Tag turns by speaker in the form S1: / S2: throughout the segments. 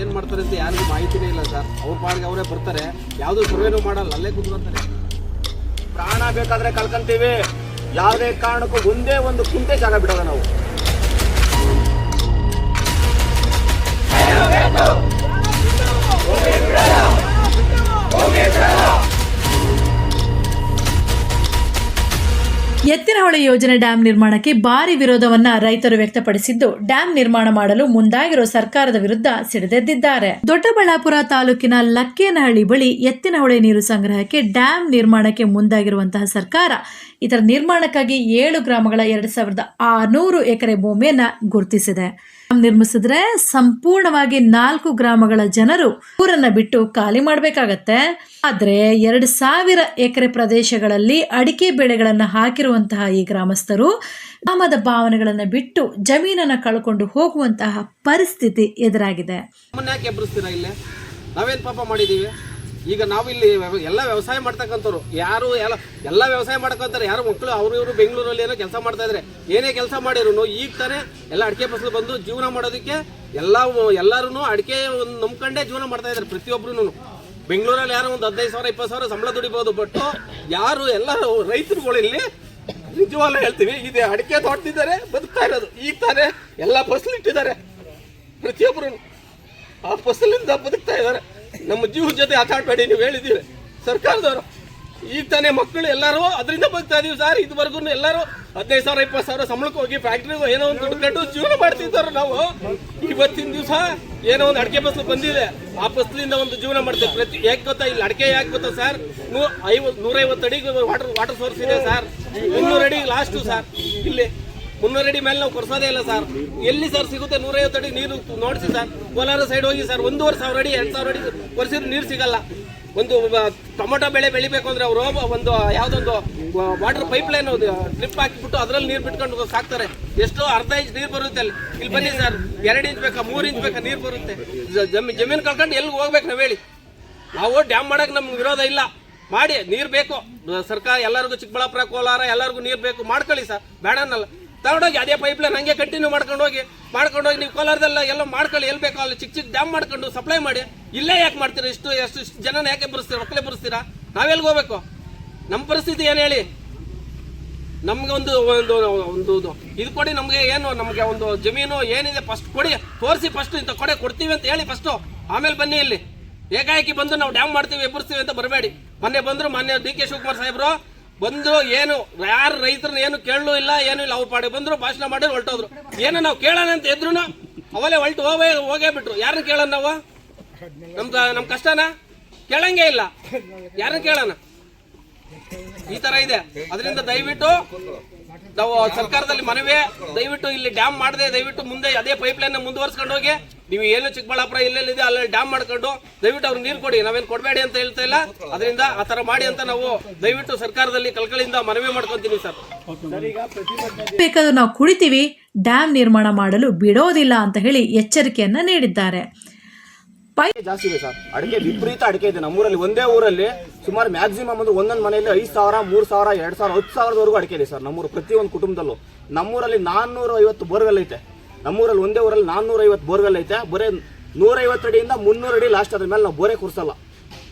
S1: ಏನ್ ಮಾಡ್ತಾರೆ ಅಂತ ಯಾರಿಗೂ ಮಾಹಿತಿನೇ ಇಲ್ಲ ಸರ್. ಅವ್ರ ಪಾಡಿಗೆ ಅವರೇ ಬರ್ತಾರೆ. ಯಾವ್ದು ಸರ್ವೇನೂ ಮಾಡಲ್ಲ, ಅಲ್ಲೇ ಕುತ್ಕೊಂತಾರೆ.
S2: ಪ್ರಾಣ ಬೇಕಾದ್ರೆ ಕಳ್ಕೊಂತೀವಿ. ಯಾವುದೇ ಕಾರಣಕ್ಕೂ ಒಂದೇ ಒಂದು ಕುಂಟೆ ಜಾಗ ಬಿಡೋದ ನಾವು.
S3: ಎತ್ತಿನಹೊಳೆ ಯೋಜನೆ ಡ್ಯಾಂ ನಿರ್ಮಾಣಕ್ಕೆ ಭಾರಿ ವಿರೋಧವನ್ನ ರೈತರು ವ್ಯಕ್ತಪಡಿಸಿದ್ದು, ಡ್ಯಾಂ ನಿರ್ಮಾಣ ಮಾಡಲು ಮುಂದಾಗಿರುವ ಸರ್ಕಾರದ ವಿರುದ್ಧ ಸಿಡಿದೆದ್ದಿದ್ದಾರೆ. ದೊಡ್ಡಬಳ್ಳಾಪುರ ತಾಲೂಕಿನ ಲಕ್ಕೇನಹಳ್ಳಿ ಬಳಿ ಎತ್ತಿನಹೊಳೆ ನೀರು ಸಂಗ್ರಹಕ್ಕೆ ಡ್ಯಾಂ ನಿರ್ಮಾಣಕ್ಕೆ ಮುಂದಾಗಿರುವಂತಹ ಸರ್ಕಾರ, ಇದರ ನಿರ್ಮಾಣಕ್ಕಾಗಿ ಏಳು ಗ್ರಾಮಗಳ ಎರಡ್ ಸಾವಿರದ ಆರುನೂರು ಎಕರೆ ಭೂಮಿಯನ್ನ ಗುರುತಿಸಿದೆ. ನಿರ್ಮಿಸಿದ್ರೆ ಸಂಪೂರ್ಣವಾಗಿ ನಾಲ್ಕು ಗ್ರಾಮಗಳ ಜನರು ಊರನ್ನ ಬಿಟ್ಟು ಖಾಲಿ ಮಾಡಬೇಕಾಗತ್ತೆ. ಆದ್ರೆ ಎರಡು ಸಾವಿರ ಎಕರೆ ಪ್ರದೇಶಗಳಲ್ಲಿ ಅಡಿಕೆ ಬೆಳೆಗಳನ್ನು ಹಾಕಿರುವಂತಹ ಈ ಗ್ರಾಮಸ್ಥರು ಗ್ರಾಮದ ಭಾವನೆಗಳನ್ನು ಬಿಟ್ಟು ಜಮೀನನ್ನ ಕಳ್ಕೊಂಡು ಹೋಗುವಂತಹ ಪರಿಸ್ಥಿತಿ ಎದುರಾಗಿದೆ.
S1: ಪಾಪ ಮಾಡಿದೀವಿ? ಈಗ ನಾವು ಇಲ್ಲಿ ಎಲ್ಲ ವ್ಯವಸಾಯ ಮಾಡ್ತಕ್ಕಂಥವ್ರು, ಯಾರು ಎಲ್ಲ ಎಲ್ಲ ವ್ಯವಸಾಯ ಮಾಡ್ಕೊಂತಾರೆ, ಯಾರು ಮಕ್ಕಳು ಅವರು ಇವರು ಬೆಂಗಳೂರಲ್ಲಿ ಏನೋ ಕೆಲಸ ಮಾಡ್ತಾ ಇದ್ರೆ, ಏನೇ ಕೆಲಸ ಮಾಡಿದ್ರು ಈಗ ತಾನೇ ಎಲ್ಲ ಅಡಿಕೆ ಫಸಲು ಬಂದು ಜೀವನ ಮಾಡೋದಕ್ಕೆ ಎಲ್ಲ ಎಲ್ಲರೂ ಅಡಿಕೆ ಒಂದು ನಂಬ್ಕೊಂಡೇ ಜೀವನ ಮಾಡ್ತಾ ಇದ್ದಾರೆ ಪ್ರತಿಯೊಬ್ರು ಬೆಂಗಳೂರಲ್ಲಿ ಯಾರೋ ಒಂದು ಹದಿನೈದು ಸಾವಿರ, ಇಪ್ಪತ್ತು ಸಾವಿರ ಸಂಬಳ ದುಡಿಬೋದು ಬಟ್ ಯಾರು ಎಲ್ಲರೂ ರೈತರುಗಳು ಇಲ್ಲಿ ನಿಜವಾಗ್ಲೂ ಹೇಳ್ತೀವಿ, ಇದೆ ಅಡಿಕೆ ತೋಟದಿದ್ದಾರೆ ಬದುಕ್ತಾ ಇರೋದು. ಈಗ ತಾನೇ ಎಲ್ಲ ಫಸಲು ಇಟ್ಟಿದ್ದಾರೆ ಪ್ರತಿಯೊಬ್ಬರು ಆ ಫಸಲಿಂದ ಬದುಕ್ತಾ ಇದ್ದಾರೆ. ನಮ್ಮ ಜೀವದ ಜೊತೆ ಆಟಾಡಬೇಡಿ ನೀವು ಹೇಳಿದ್ದೀವಿ. ಸರ್ಕಾರದವರು. ಈಗ ತಾನೇ ಮಕ್ಕಳು ಎಲ್ಲರೂ ಅದರಿಂದ ಬರ್ತಾ ಇದೀವಿ ಸರ್. ಇದುವರೆಗೂ ಎಲ್ಲರೂ ಹದಿನೈದು ಸಾವಿರ, ಇಪ್ಪತ್ತು ಸಾವಿರ ಸಂಬಳಕ್ಕೆ ಹೋಗಿ ಫ್ಯಾಕ್ಟ್ರಿಗೆ ಏನೋ ಒಂದು ದುಡ್ಡು ಜೀವನ ಮಾಡ್ತಿದ್ದಾರೆ ನಾವು. ಇವತ್ತಿನ ದಿವಸ ಏನೋ ಒಂದು ಅಡಿಕೆ ಫಸಲು ಬಂದಿದೆ. ಆ ಫಸಲಿಂದ ಒಂದು ಜೀವನ ಮಾಡ್ತೇವೆ ಪ್ರತಿ ಯಾಕೆ ಗೊತ್ತಾ? ಇಲ್ಲಿ ಅಡಿಕೆ ಯಾಕೆ ಗೊತ್ತಾ ಸರ್? ನೂ ಐವತ್ತು ನೂರೈವತ್ತು ಅಡಿಗೆ ವಾಟರ್ ವಾಟರ್ ಸೋರ್ಸ್ ಇದೆ ಸರ್. ಮುನ್ನೂರು ಅಡಿ ಲಾಸ್ಟು ಸರ್. ಇಲ್ಲಿ ಮುನ್ನೂರು ಅಡಿ ಮೇಲೆ ನಾವು ಕೊರ್ಸೋದೇ ಇಲ್ಲ ಸರ್. ಎಲ್ಲಿ ಸರ್ ಸಿಗುತ್ತೆ ನೂರೈವತ್ತು ಅಡಿ ನೀರು ನೋಡಿಸಿ ಸರ್. ಕೋಲಾರ ಸೈಡ್ ಹೋಗಿ ಸರ್ ಒಂದೂವರೆ ಸಾವಿರ ಅಡಿ, ಎರಡು ಸಾವಿರ ಅಡಿ ಕೊರ್ಸಿದ್ರು ನೀರು ಸಿಗಲ್ಲ. ಒಂದು ಟೊಮೊಟೊ ಬೆಳೆ ಬೆಳಿಬೇಕು ಅಂದ್ರೆ ಅವರು ಒಂದು ಯಾವುದೊಂದು ವಾಟರ್ ಪೈಪ್ ಲೈನ್ ಟ್ರಿಪ್ ಹಾಕಿಬಿಟ್ಟು ಅದರಲ್ಲಿ ನೀರು ಬಿಟ್ಕೊಂಡು ಸಾಕ್ತಾರೆ. ಎಷ್ಟೋ ಅರ್ಧ ಇಂಚ್ ನೀರು ಬರುತ್ತೆ ಅಲ್ಲಿ. ಇಲ್ಲಿ ಬನ್ನಿ ಸರ್, ಎರಡು ಇಂಚ್ ಬೇಕಾ, ಮೂರು ಇಂಚ್ ಬೇಕಾ ನೀರು ಬರುತ್ತೆ. ಜಮೀನ್ ಜಮೀನು ಕಳ್ಕೊಂಡು ಎಲ್ಲಿ ಹೋಗ್ಬೇಕು ನಾವು ಹೇಳಿ. ನಾವು ಡ್ಯಾಮ್ ಮಾಡಕ್ ನಮ್ಗೆ ವಿರೋಧ ಇಲ್ಲ. ಮಾಡಿ, ನೀರು ಬೇಕು. ಸರ್ಕಾರ ಎಲ್ಲರಿಗೂ ಚಿಕ್ಕಬಳ್ಳಾಪುರ, ಕೋಲಾರ ಎಲ್ಲರಿಗೂ ನೀರು ಬೇಕು. ಮಾಡ್ಕೊಳ್ಳಿ ಸರ್. ಬೇಡ ಅನ್ನಲ್ಲ. ತಗೊಂಡೋಗಿ ಅದೇ ಪೈಪ್ ಲೈನ್ ಹಂಗೆ ಕಂಟಿನ್ಯೂ ಮಾಡ್ಕೊಂಡು ಹೋಗಿ ಮಾಡ್ಕೊಂಡು ಹೋಗಿ ನೀವು ಕೋಲಾರದಲ್ಲ ಎಲ್ಲ ಮಾಡ್ಕೊಳ್ಳಿ, ಎಲ್ಲಿ ಬೇಕೋ ಅಲ್ಲಿ ಚಿಕ್ಕ ಚಿಕ್ಕ ಡ್ಯಾಮ್ ಮಾಡ್ಕೊಂಡು ಸಪ್ಲೈ ಮಾಡಿ. ಇಲ್ಲೇ ಯಾಕೆ ಮಾಡ್ತೀರಾ ಇಷ್ಟು, ಎಷ್ಟು ಜನನ ಯಾಕೆ ಬರೆಸ್ತೀರಾ ಮಕ್ಕಳೇ ಬರೆಸ್ತೀರಾ? ನಾವೆಲ್ಲಿಗೆ ಹೋಗ್ಬೇಕು? ನಮ್ಮ ಪರಿಸ್ಥಿತಿ ಏನು ಹೇಳಿ? ನಮ್ಗೆ ಒಂದು ಒಂದು ಒಂದು ಇದು. ಇದು ಕೊಡಿ ನಮಗೆ ಏನು, ನಮಗೆ ಒಂದು ಜಮೀನು ಏನಿದೆ ಫಸ್ಟ್ ಕೊಡಿ, ತೋರಿಸಿ ಫಸ್ಟ್ ಇಂಥ ಕೊಡೆ ಕೊಡ್ತೀವಿ ಅಂತ ಹೇಳಿ ಫಸ್ಟು ಆಮೇಲೆ ಬನ್ನಿ ಇಲ್ಲಿ. ಏಕಾಏಕಿ ಬಂದು ನಾವು ಡ್ಯಾಮ್ ಮಾಡ್ತೀವಿ ಎಬ್ಬರಿಸ್ತೀವಿ ಅಂತ ಬರಬೇಡಿ. ಮೊನ್ನೆ ಬಂದ್ರು, ಮೊನ್ನೆ ಡಿ ಕೆ ಶಿವಕುಮಾರ್ ಸಾಹೇಬ್ರು ಬಂದ್ರು ಏನು, ಯಾರು ರೈತರನ್ನ ಏನು ಕೇಳಲು ಇಲ್ಲ, ಏನು ಇಲ್ಲ ಅವ್ರ ಪಾಡಿ ಬಂದ್ರು, ಭಾಷಣ ಮಾಡಿ ಹೊರಟೋದ್ರು. ಏನೋ ನಾವು ಕೇಳೋಣ ಅಂತ ಎದ್ರು ಅವಲೇ ಹೊಲ್ಟು ಹೋಗೇ ಹೋಗೇ ಬಿಟ್ರು. ಯಾರನ್ನ ಕೇಳೋಣ ನಾವು? ನಮ್ ನಮ್ ಕಷ್ಟನಾ? ಕೇಳಂಗೇ ಇಲ್ಲ. ಯಾರನ್ನ ಕೇಳೋಣ? ಈ ತರ ಇದೆ. ಅದರಿಂದ ದಯವಿಟ್ಟು ನಾವು ಸರ್ಕಾರದಲ್ಲಿ ಮನವಿ ದಯವಿಟ್ಟು ಇಲ್ಲಿ ಡ್ಯಾಮ್ ಮಾಡದೆ, ದಯವಿಟ್ಟು ಮುಂದೆ ಅದೇ ಪೈಪ್ ಲೈನ್ ಮುಂದುವರ್ಸ್ಕೊಂಡು ಹೋಗಿ ನೀವು ಏನು ಚಿಕ್ಕಬಳ್ಳಾಪುರ ಎಲ್ಲೆಲ್ಲಿದೆ ಅಲ್ಲಿ ಡ್ಯಾಮ್ ಮಾಡ್ಕೊಂಡು ದಯವಿಟ್ಟು ಅವ್ರಿಗೆ ನೀರು ಕೊಡಿ. ನಾವೇನು ಕೊಡಬೇಡಿ ಅಂತ ಹೇಳ್ತಾ ಇಲ್ಲ. ಅದರಿಂದ ಆ ಥರ ಮಾಡಿ ಅಂತ ನಾವು ದಯವಿಟ್ಟು ಸರ್ಕಾರದಲ್ಲಿ ಕಲ್ಕಳಿಂದ ಮನವಿ ಮಾಡ್ಕೊಂತೀವಿ ಸರ್.
S3: ಬೇಕಾದ್ರೂ ನಾವು ಕುಡಿತೀವಿ ಡ್ಯಾಮ್ ನಿರ್ಮಾಣ ಮಾಡಲು ಬಿಡೋದಿಲ್ಲ ಅಂತ ಹೇಳಿ ಎಚ್ಚರಿಕೆಯನ್ನ ನೀಡಿದ್ದಾರೆ.
S2: ಜಾಸ್ತಿ ಇದೆ ಸರ್. ಅಡಿಕೆ ವಿಪರೀತ ಅಡಿಕೆ ಇದೆ. ನಮ್ಮೂರಲ್ಲಿ ಒಂದೇ ಊರಲ್ಲಿ ಸುಮಾರು ಮ್ಯಾಕ್ಸಿಮಮ್ ಅಂದ್ರೆ ಒಂದೊಂದು ಮನೆಯಲ್ಲಿ ಐದು ಸಾವಿರ ಮೂರು ಸಾವಿರ ಎರಡು ಸಾವಿರ ಹತ್ತು ಸಾವಿರದವರೆಗೂ ಅಡಿಕೆ ಇದೆ ಸರ್ ನಮ್ಮೂರು ಪ್ರತಿಯೊಂದು ಕುಟುಂಬದಲ್ಲೂ. ನಮ್ಮೂರಲ್ಲಿ ನಾನ್ನೂರ ಐವತ್ತು ಬೋರ್ವೆಲ್ ಐತೆ ನಮ್ಮೂರಲ್ಲಿ ಒಂದೇ ಊರಲ್ಲಿ ನಾನ್ನೂರ ಐವತ್ತು ಬೋರ್ವೆಲ್ ಐತೆ. ಬರೀ ನೂರೈವತ್ತು ಅಡಿಯಿಂದ ಮುನ್ನೂರು ಅಡಿ ಲಾಸ್ಟ್ ಅದ್ರ ಮೇಲೆ ನಾವು ಬೋರೆ ಕೂರಿಸಲ್ಲ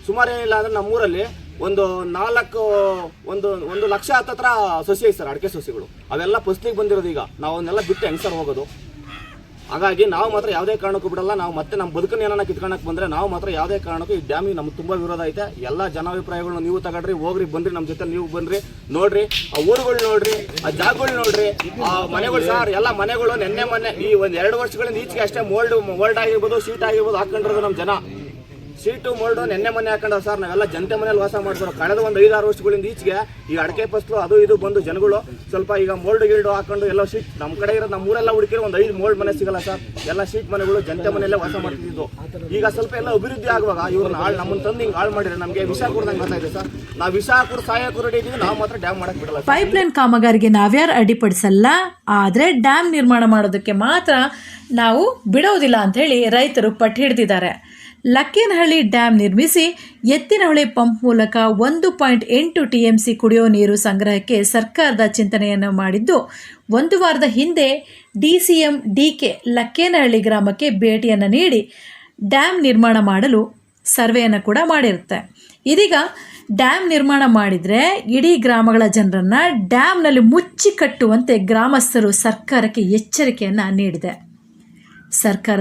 S2: ಸುಮಾರು ಏನಿಲ್ಲ ಅಂದ್ರೆ ನಮ್ಮೂರಲ್ಲಿ ಒಂದು ನಾಲ್ಕು, ಒಂದು ಒಂದು ಲಕ್ಷ ಹತ್ತತ್ರ ಸಸಿ ಐತೆ ಸರ್, ಅಡಿಕೆ ಸಸಿಗಳು. ಅವೆಲ್ಲ ಫಸ್ಲಿಗೆ ಬಂದಿರೋದು ಈಗ. ನಾವು ಅವನ್ನೆಲ್ಲ ಬಿಟ್ಟು ಹೆಂಗ್ ಸರ್ ಹೋಗೋದು. ಹಾಗಾಗಿ ನಾವು ಮಾತ್ರ ಯಾವುದೇ ಕಾರಣಕ್ಕೂ ಬಿಡಲ್ಲ, ನಾವು ಮತ್ತೆ ನಮ್ಮ ಬದುಕನ್ನು ಏನಾರ ಕಿತ್ಕೊಳಕ್ ಬಂದ್ರೆ ನಾವು ಮಾತ್ರ ಯಾವುದೇ ಕಾರಣಕ್ಕೂ ಈ ಡ್ಯಾಮಿಗೆ ನಮ್ಗೆ ತುಂಬಾ ವಿರೋಧ ಐತೆ. ಎಲ್ಲ ಜನಾಭಿಪ್ರಾಯಗಳನ್ನ ನೀವು ತಗೊಳ್ರಿ, ಹೋಗ್ರಿ ಬಂದ್ರಿ ನಮ್ಮ ಜೊತೆ ನೀವು ಬಂದ್ರಿ ನೋಡ್ರಿ, ಆ ಊರುಗಳು ನೋಡ್ರಿ, ಆ ಜಾಗಗಳು ನೋಡ್ರಿ, ಆ ಮನೆಗಳು ಸರ್, ಎಲ್ಲ ಮನೆಗಳು ನೆನ್ನೆ ಮೊನ್ನೆ ಈ ಒಂದು ಎರಡು ವರ್ಷಗಳಿಂದ ಈಚೆಗೆ ಅಷ್ಟೇ ಮೋಲ್ಡ್ ಮೋಲ್ಡ್ ಆಗಿರ್ಬೋದು ಶೀಟ್ ಆಗಿರ್ಬೋದು ಹಾಕೊಂಡಿರೋದು ನಮ್ಮ ಜನ. ಸೀಟು ಮೋಲ್ಡು ನೆನ್ನೆ ಮನೆ ಹಾಕೊಂಡವ್ ಸರ್. ನಾವೆಲ್ಲ ಜನತೆ ಮನೇಲಿ ವಾಸ ಮಾಡ್ತಾರೆ ಕಳೆದ ಒಂದು ಐದು ಆರು ವರ್ಷಗಳಿಂದ ಈಚೆಗೆ ಈ ಅಡಕೆ ಫಸ್ಲು, ಅದು ಇದು ಬಂದು ಜನಗಳು ಸ್ವಲ್ಪ ಈಗ ಮೋಲ್ಡ್, ಗಿಲ್ಡ್ ಹಾಕೊಂಡು ಎಲ್ಲ ಸೀಟ್ ನಮ್ಮ ಕಡೆ ಇರೋ ನಮ್ಮ ಊರೆಲ್ಲ ಹುಡುಕಿರೋ ಒಂದು ಐದು ಮೋಲ್ಡ್ ಮನೆ ಸಿಗಲ್ಲ ಸರ್. ಎಲ್ಲ ಸೀಟ್ ಮನೆಗಳು ಜನತೆ ಮನೆಯಲ್ಲೇ ವಾಸ ಮಾಡ್ತಿದ್ದು. ಈಗ ಸ್ವಲ್ಪ ಎಲ್ಲ ಅಭಿವೃದ್ಧಿ ಆಗುವಾಗ ಇವ್ರನ್ನ ಹಾಳು ನಮ್ಮನ್ನ ತಂದು ಹಿಂಗೆ ಹಾಳು ಮಾಡಿದ್ರೆ ನಮಗೆ ವಿಷ ಕೊಡ್ದಂಗೆ ಸರ್. ನಾವು ವಿಷ ಕುಡ್ ಸಹಾಯ ರೆಡಿ ಇದೀವಿ ನಾವು ಮಾತ್ರ ಡ್ಯಾಮ್ ಮಾಡಕ್ ಬಿಡಲ್ಲ.
S3: ಪೈಪ್ಲೈನ್ ಕಾಮಗಾರಿಗೆ ನಾವ್ಯಾರು ಅಡಿಪಡಿಸಲ್ಲ ಆದರೆ ಡ್ಯಾಮ್ ನಿರ್ಮಾಣ ಮಾಡೋದಕ್ಕೆ ಮಾತ್ರ ನಾವು ಬಿಡೋದಿಲ್ಲ ಅಂಥೇಳಿ ರೈತರು ಪಟ್ಟು ಹಿಡಿದಿದ್ದಾರೆ. ಲಕ್ಕೇನಹಳ್ಳಿ ಡ್ಯಾಮ್ ನಿರ್ಮಿಸಿ ಎತ್ತಿನಹೊಳೆ ಪಂಪ್ ಮೂಲಕ ಒಂದು ಪಾಯಿಂಟ್ ಎಂಟು ಟಿ ಎಂ ಸಿ ಕುಡಿಯೋ ನೀರು ಸಂಗ್ರಹಕ್ಕೆ ಸರ್ಕಾರದ ಚಿಂತನೆಯನ್ನು ಮಾಡಿದ್ದು, ಒಂದು ವಾರದ ಹಿಂದೆ D C M D K Lakkenahalli ಗ್ರಾಮಕ್ಕೆ ಭೇಟಿಯನ್ನು ನೀಡಿ ಡ್ಯಾಮ್ ನಿರ್ಮಾಣ ಮಾಡಲು ಸರ್ವೆಯನ್ನು ಕೂಡ ಮಾಡಿರುತ್ತೆ. ಇದೀಗ ಡ್ಯಾಮ್ ನಿರ್ಮಾಣ ಮಾಡಿದರೆ ಇಡೀ ಗ್ರಾಮಗಳ ಜನರನ್ನು ಡ್ಯಾಮ್ನಲ್ಲಿ ಮುಚ್ಚಿ ಕಟ್ಟುವಂತೆ ಗ್ರಾಮಸ್ಥರು ಸರ್ಕಾರಕ್ಕೆ ಎಚ್ಚರಿಕೆಯನ್ನು ನೀಡಿದೆ. ಸರ್ಕಾರದ